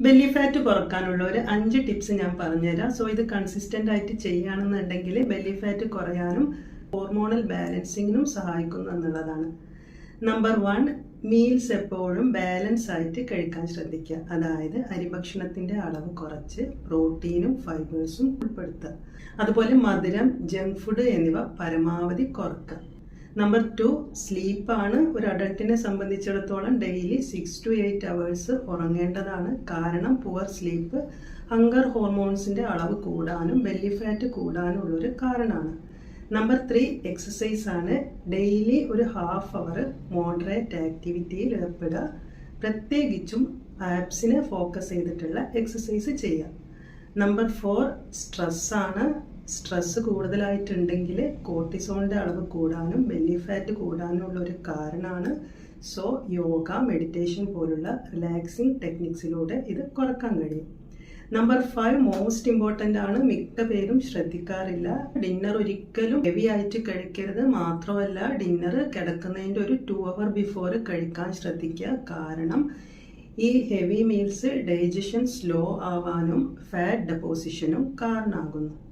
Belly fat കുറക്കാനുള്ള ഒരു അഞ്ച് tips ഞാൻ പറഞ്ഞുതരാം. സോ ഇത് കൺസിസ്റ്റന്റ് ആയിട്ട് ചെയ്യുകയാണെന്നുണ്ടെങ്കിൽ ബെല്ലി ഫാറ്റ് കുറയാനും ഹോർമോണൽ ബാലൻസിങ്ങിനും സഹായിക്കുന്നു എന്നുള്ളതാണ്. നമ്പർ വൺ മീൽസ് എപ്പോഴും ബാലൻസ് ആയിട്ട് കഴിക്കാൻ ശ്രദ്ധിക്കുക. അതായത് അരിഭക്ഷണത്തിന്റെ അളവ് കുറച്ച് പ്രോട്ടീനും ഫൈബേഴ്സും ഉൾപ്പെടുത്തുക. അതുപോലെ മധുരം ജങ്ക് ഫുഡ് എന്നിവ പരമാവധി കുറക്കുക. നമ്പർ ടു സ്ലീപ്പാണ് ഒരു അഡൾട്ടിനെ സംബന്ധിച്ചിടത്തോളം daily six to eight hours ഉറങ്ങേണ്ടതാണ്. കാരണം പുവർ സ്ലീപ്പ് ഹങ്കർ ഹോർമോൺസിന്റെ അളവ് കൂടാനും ബെല്ലി ഫാറ്റ് കൂടാനും ഉള്ളൊരു കാരണമാണ്. നമ്പർ ത്രീ എക്സസൈസ് ആണ്. ഡെയിലി ഒരു ഹാഫ് അവർ മോഡറേറ്റ് ആക്ടിവിറ്റിയിൽ ഏർപ്പെടുക. പ്രത്യേകിച്ചും ആപ്സിനെ ഫോക്കസ് ചെയ്തിട്ടുള്ള എക്സസൈസ് ചെയ്യുക. നമ്പർ ഫോർ സ്ട്രെസ്സാണ് സ്ട്രെസ് കൂടുതലായിട്ടുണ്ടെങ്കിൽ കോർട്ടിസോണിന്റെ അളവ് കൂടാനും ബെല്ലി ഫാറ്റ് കൂടാനും ഉള്ള ഒരു കാരണമാണ്. സോ യോഗ മെഡിറ്റേഷൻ പോലുള്ള റിലാക്സിങ് ടെക്നിക്സിലൂടെ ഇത് കുറയ്ക്കാൻ കഴിയും. നമ്പർ ഫൈവ് മോസ്റ്റ് ഇമ്പോർട്ടന്റ് ആണ്. മിക്ക പേരും ശ്രദ്ധിക്കാറില്ല. ഡിന്നർ ഒരിക്കലും ഹെവി ആയിട്ട് കഴിക്കരുത്. മാത്രമല്ല ഡിന്നർ കിടക്കുന്നതിന്റെ ഒരു ടു അവർ ബിഫോർ കഴിക്കാൻ ശ്രദ്ധിക്കുക. കാരണം ഈ ഹെവി മീൽസ് ഡൈജഷൻ സ്ലോ ആവാനും ഫാറ്റ് ഡെപ്പോസിഷനും കാരണമാകുന്നു.